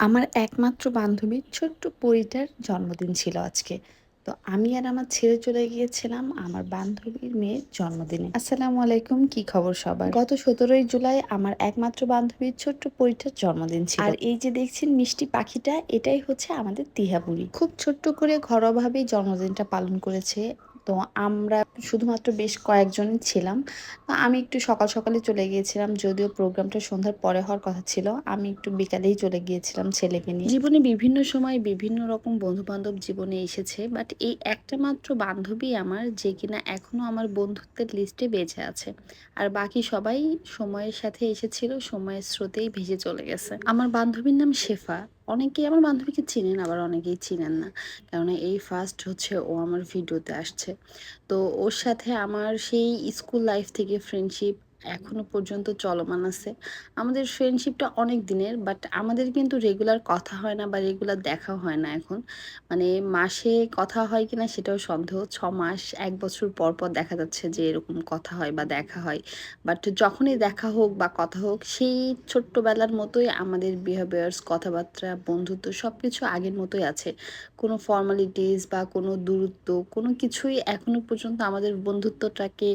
আমার একমাত্র বান্ধবীর ছোট্ট পরিটার জন্মদিন ছিল আজকে। তো আমি আর আমার ছেড়ে চলে গিয়েছিলাম আমার বান্ধবীর মেয়ের জন্মদিনে। আসসালামু আলাইকুম, কি খবর সবার? গত সতেরোই জুলাই আমার একমাত্র বান্ধবীর ছোট্ট পরিটার জন্মদিন ছিল। আর এই যে দেখছেন মিষ্টি পাখিটা, এটাই হচ্ছে আমাদের তিহাপুরি। খুব ছোট্ট করে ঘরোয়াভাবেই জন্মদিনটা পালন করেছে তো আমরা শুধুমাত্র বেশ কয়েকজন ছিলাম। আমি একটু সকাল সকালে চলে গিয়েছিলাম, যদিও প্রোগ্রামটা সন্ধ্যার পরে হওয়ার কথা ছিল। আমি একটু বিকালেই চলে গিয়েছিলাম ছেলেকে নিয়ে। জীবনে বিভিন্ন সময় বিভিন্ন রকম বন্ধু বান্ধব জীবনে এসেছে বাট এই একটা মাত্র বান্ধবী আমার যে কিনা এখনও আমার বন্ধুত্বের লিস্টে বেঁচে আছে। আর বাকি সবাই সময়ের সাথে এসেছিল, সময়ের স্রোতেই ভেসে চলে গেছে। আমার বান্ধবীর নাম শেফা। অনেকেই আমার বান্ধবীকে চিনেন, আবার অনেকেই চিনেন না। কেননা এই ফার্স্ট হচ্ছে ও আমার ভিডিওতে আসছে। তো ওর সাথে আমার সেই স্কুল লাইফ থেকে ফ্রেন্ডশিপ এখনও পর্যন্ত চলমান আছে। আমাদের ফ্রেন্ডশিপটা অনেক দিনের বাট আমাদের কিন্তু রেগুলার কথা হয় না বা রেগুলার দেখা হয় না এখন। মানে মাসে কথা হয় কিনা সেটাও সন্দেহ। ছ মাস, এক বছর পর পর দেখা যাচ্ছে যে এরকম কথা হয় বা দেখা হয়। বাট যখনই দেখা হোক বা কথা হোক, সেই ছোট্টবেলার মতোই আমাদের বিহেভিয়ার্স কথাবার্তা, বন্ধুত্ব সব কিছু আগের মতোই আছে। কোনো ফর্মালিটিস বা কোনো দূরত্ব, কোনো কিছুই এখনও পর্যন্ত আমাদের বন্ধুত্বটাকে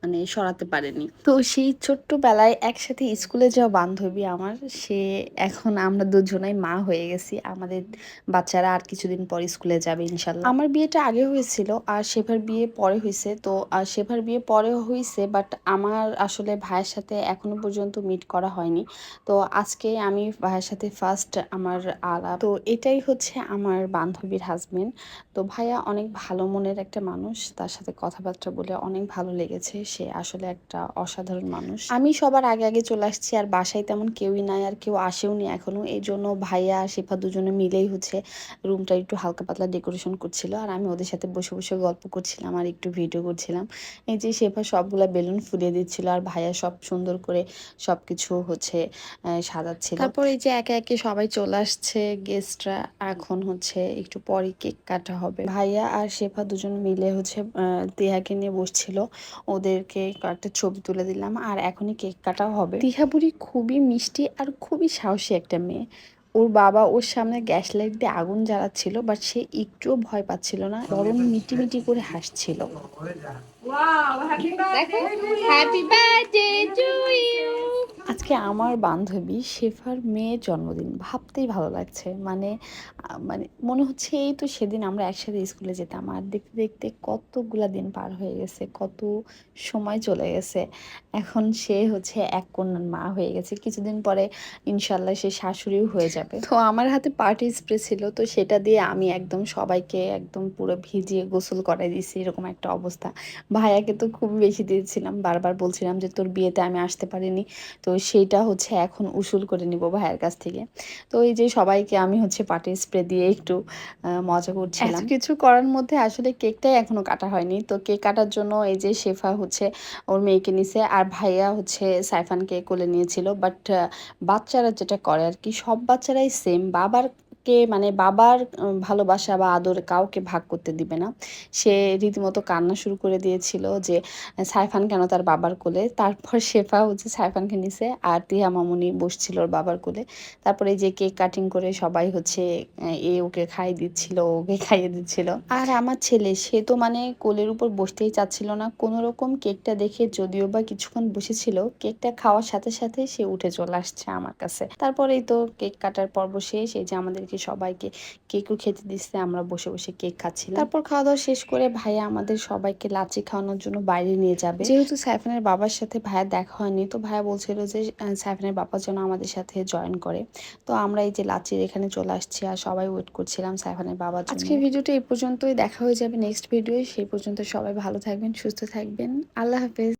মানে সরাতে পারেনি। তো সেই ছোট্টবেলায় একসাথে স্কুলে যাওয়া বান্ধবী আমার, সে এখন আমরা দুজনাই মা হয়ে গেছি। আমাদের বাচ্চারা আর কিছুদিন পর স্কুলে যাবে ইনশাল্লাহ। আমার বিয়েটা আগে হয়েছিল আর শেফার বিয়ে পরে হয়েছে। তো শেফার বিয়ে পরে হয়েছে বাট আমার আসলে ভাইয়ের সাথে এখনও পর্যন্ত মিট করা হয়নি। তো, আজকে আমি ভাইয়ের সাথে ফার্স্ট আমার আলাপ। তো, এটাই হচ্ছে আমার বান্ধবীর হাজবেন্ড তো, ভাইয়া অনেক ভালো মনের একটা মানুষ। তার সাথে কথাবার্তা বলে অনেক ভালো লেগেছে। সে আসলে একটা অসাধারণ মানুষ। আমি সবার আগে আগে চলে আসছি আর বাসায় তেমন কেউই নাই আর কেউ আসেও নি এখনও। এই জন্য ভাইয়া আর শেফা দুজনে মিলেই হচ্ছে রুমটা একটু হালকা পাতলা ডেকোরেশন করছিল আর আমি ওদের সাথে বসে বসে গল্প করছিলাম আর একটু ভিডিও করছিলাম। এই যে শেফা সবগুলা বেলুন ফুলিয়ে দিচ্ছিল আর ভাইয়া সব সুন্দর করে সব কিছু হচ্ছে সাজাচ্ছিল। তারপর এই যে একে একে সবাই চলে আসছে গেস্টরা এখন হচ্ছে একটু পরে কেক কাটা হবে। ভাইয়া আর শেফা দুজন মিলে হচ্ছে তিহাকে নিয়ে বসছিল ওদেরকে একটা ছবি তুলে দিলাম। আর এখনই কেক কাটাও হবে। তিহাবুড়ি খুবই মিষ্টি আর খুবই সাহসী একটা মেয়ে। ওর বাবা ওর সামনে গ্যাস লাইট দিয়ে আগুন জ্বালাচ্ছিল বাট সে একটুও ভয় পাচ্ছিল না বরং মিটি মিটি করে হাসছিল। হ্যাপি বার্থডে টু ইউ আজকে আমার বান্ধবী শেফার মেয়ের জন্মদিন। ভাবতেই ভালো লাগছে। মানে মানে মনে হচ্ছে এই তো সেদিন আমরা একসাথে স্কুলে যেতাম। আর দেখতে দেখতে কতগুলা দিন পার হয়ে গেছে, কত সময় চলে গেছে। এখন সে হচ্ছে এক কন্যার মা হয়ে গেছে। কিছুদিন পরে ইনশাল্লাহ সে শাশুড়িও হয়ে যাবে। তো আমার হাতে পার্টি স্প্রে ছিল, তো সেটা দিয়ে আমি একদম সবাইকে একদম পুরো ভিজিয়ে গোসল করাই দিয়েছি, এরকম একটা অবস্থা। ভাইয়াকে তো খুব বেশি দিয়েছিলাম। বারবার বলছিলাম যে, তোর বিয়েতে আমি আসতে পারিনি। তো সেইটা হচ্ছে এখন উসুল করে নিব ভাইয়ের কাছ থেকে। তো এই যে সবাইকে আমি হচ্ছে পাটির স্প্রে দিয়ে একটু মজা করছিলাম। কিছু করার মধ্যে আসলে কেকটাই এখনও কাটা হয়নি। তো কেক কাটার জন্য এই যে শেফা হচ্ছে ওর মেয়েকে নিছে আর ভাইয়া হচ্ছে সাইফানকে কোলে নিয়েছিল। বাট বাচ্চারা যেটা করে আর কি, সব বাচ্চারাই সেম বাবার কে মানে বাবার ভালোবাসা বা আদর কাউকে ভাগ করতে দিবে না। সে রীতিমতো কান্না শুরু করে দিয়েছিল যে, সাইফান কেন তার বাবার কোলে? তারপর শেফা হচ্ছে সাইফানকে নিছে আর টিহা মামুনি বসছিল ওর বাবার কোলে। তারপরে যে কেক কাটিং করে সবাই হচ্ছে, এ ওকে খাইয়ে দিচ্ছিল, ওকে খাইয়ে দিচ্ছিল। আর আমার ছেলে, সে তো মানে কোলের উপর বসতেই চাচ্ছিল না। কোনো রকম কেকটা দেখে যদিও বা কিছুক্ষণ বসেছিল, কেকটা খাওয়ার সাথে সাথে সে উঠে চলে আসছে আমার কাছে। তারপরেই তো কেক কাটার পর্ব শেষ, এই যে আমাদেরকে সবাইকে কেকও খেতে দিচ্ছে আমরা বসে বসে কেক খাচ্ছিলাম। তারপর খাওয়া দাওয়া শেষ করে ভাইয়া আমাদের সবাইকে লাচি খাওয়ানোর জন্য বাইরে নিয়ে যাবে। যেহেতু সাইফানের বাবার সাথে ভাইয়া দেখা হয়নি তো ভাইয়া বলছিল যে সাইফানের বাবা যেন আমাদের সাথে জয়েন করে। তো আমরা এই যে লাচির এখানে চলে আসছি আর সবাই ওয়েট করছিলাম সাইফানের বাবার আজকে ভিডিওটা এই পর্যন্তই দেখা হয়ে যাবে নেক্সট ভিডিও সেই পর্যন্ত সবাই ভালো থাকবেন সুস্থ থাকবেন। আল্লাহ হাফেজ।